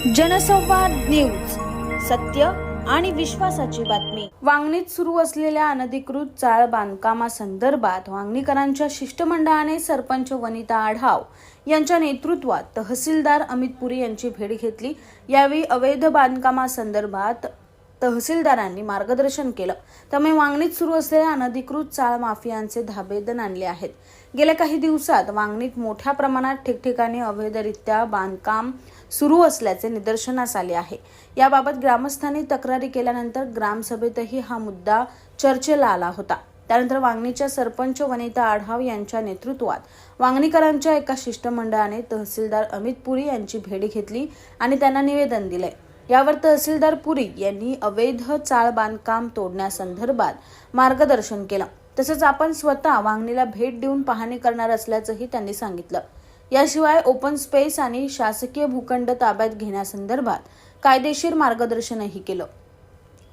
जनसंवाद न्यूज सत्य आणि विश्वासाची बातमी. वांगणीत सुरू असलेल्या अनधिकृत चाळ बांधकामासंदर्भात वांगणीकरांच्या शिष्टमंडळाने सरपंच वनिता आढाव यांच्या नेतृत्वात तहसीलदार अमित पुरी यांची भेट घेतली. यावेळी अवैध बांधकामासंदर्भात तहसीलदारांनी मार्गदर्शन केलं. त्यामुळे वांगणीत सुरू असलेल्या अनधिकृत चाळ माफियांचे धाबेदन आणले आहेत. गेल्या काही दिवसात वांगणीत मोठ्या प्रमाणात ठिकठिकाणी अवैधरित्या बांधकाम सुरू असल्याचे निदर्शनास आले आहे. याबाबत ग्रामस्थांनी तक्रारी केल्यानंतर ग्रामसभेतही हा मुद्दा चर्चेला आला होता. त्यानंतर वांगणीच्या सरपंच वनिता आढाव यांच्या नेतृत्वात वांगणीकरांच्या एका शिष्टमंडळाने तहसीलदार अमित पुरी यांची भेट घेतली आणि त्यांना निवेदन दिले यावर तहसीलदार पुरी यांनी अवैध चाळ बांधकाम तोडण्यासंदर्भात मार्गदर्शन केलं. तसंच आपण स्वतः वांगणीला भेट देऊन पाहणी करणार असल्याचंही त्यांनी सांगितलं. याशिवाय ओपन स्पेस आणि शासकीय भूखंड ताब्यात घेण्यासंदर्भात कायदेशीर मार्गदर्शनही केलं.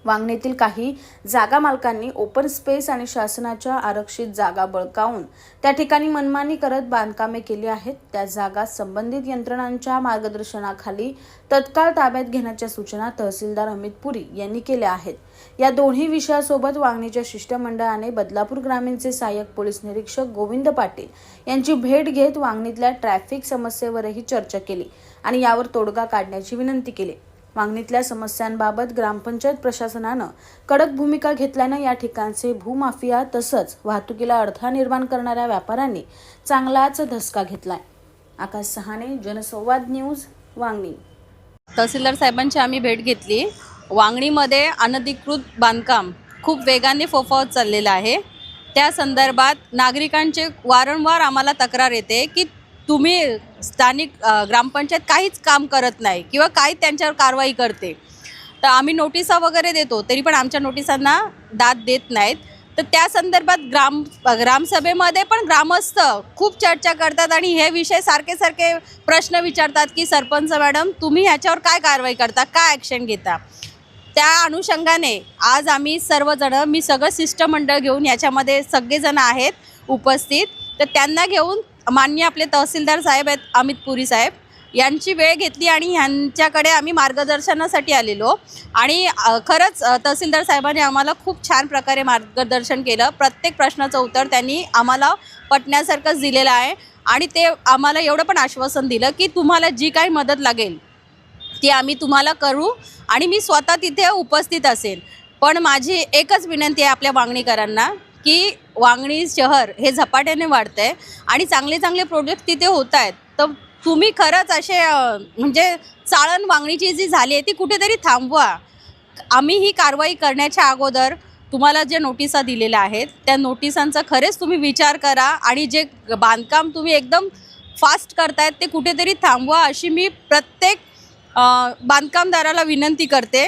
वांगणीतील काही जागा मालकांनी ओपन स्पेस आणि शासनाच्या आरक्षित जागा बळकावून त्या ठिकाणी मनमानी करत बांधकामे केली आहेत. त्या जागा संबंधित यंत्रणांच्या मार्गदर्शनाखाली तत्काळ ताब्यात घेण्याच्या सूचना तहसीलदार अमित पुरी यांनी केल्या आहेत. या दोन्ही विषयासोबत वांगणीच्या शिष्टमंडळाने बदलापूर ग्रामीणचे सहाय्यक पोलीस निरीक्षक गोविंद पाटील यांची भेट घेत वांगणीतल्या ट्रॅफिक समस्येवरही चर्चा केली आणि यावर तोडगा काढण्याची विनंती केली. मागणीतल्या समस्यांबाबत ग्रामपंचायत प्रशासनानं कडक भूमिका घेतल्यानं या ठिकाणचे भूमाफिया तसंच वाहतुकीला अडथळा निर्माण करणाऱ्या व्यापाऱ्यांनी चांगलाच धसका घेतलाय. आकाश सहाने जनसंवाद न्यूज वांगणी. तहसीलदार साहेबांची आम्ही भेट घेतली. वांगणीमध्ये अनधिकृत बांधकाम खूप वेगाने फोफावत चाललेलं आहे. त्या संदर्भात नागरिकांचे वारंवार आम्हाला तक्रार येते की तुम्ही स्थानिक ग्रामपंचायत काहीच काम करत नाही किंवा काही त्यांच्यावर कारवाई करते. तर आम्ही नोटिसा वगैरे देतो तरी पण आमच्या नोटिसांना दाद देत नाहीत. तर त्या संदर्भात ग्राम ग्रामसभेमध्ये पण ग्रामस्थ खूप चर्चा करतात आणि हे विषय सारखे सारखे प्रश्न विचारतात की सरपंच मॅडम तुम्ही ह्याच्यावर काय कारवाई करता? काय ॲक्शन घेता? त्या अनुषंगाने आज आम्ही सर्वजणं मी सगळं शिष्टमंडळ घेऊन याच्यामध्ये सगळेजण आहेत उपस्थित. तर त्यांना घेऊन मान्य आपले तहसीलदार साहेब आहेत अमित पुरी साहेब. यांची वेळ घेतली आणि ह्यांच्याकडे आम्ही मार्गदर्शनासाठी आलेलो. आणि खरंच तहसीलदार साहेबांनी आम्हाला खूप छान प्रकारे मार्गदर्शन केलं. प्रत्येक प्रश्नाचं उत्तर त्यांनी आम्हाला पटण्यासारखंच दिलेलं आहे. आणि ते आम्हाला एवढं पण आश्वासन दिलं की तुम्हाला जी काही मदत लागेल ती आम्ही तुम्हाला करू आणि मी स्वतः तिथे उपस्थित असेल. पण माझी एकच विनंती आहे आपल्या मागणीकरांना की वांगणी शहर हे झपाट्याने वाढतं आहे आणि चांगले चांगले प्रोजेक्ट तिथे होत आहेत. तर तुम्ही खरंच असे म्हणजे चाळण वांगणीची जी झाली आहे ती कुठेतरी थांबवा. आम्ही ही कारवाई करण्याच्या अगोदर तुम्हाला जे नोटिसा दिलेल्या आहेत त्या नोटिसांचा खरेच तुम्ही विचार करा आणि जे बांधकाम तुम्ही एकदम फास्ट करतायत ते कुठेतरी थांबवा अशी मी प्रत्येक बांधकामदाराला विनंती करते.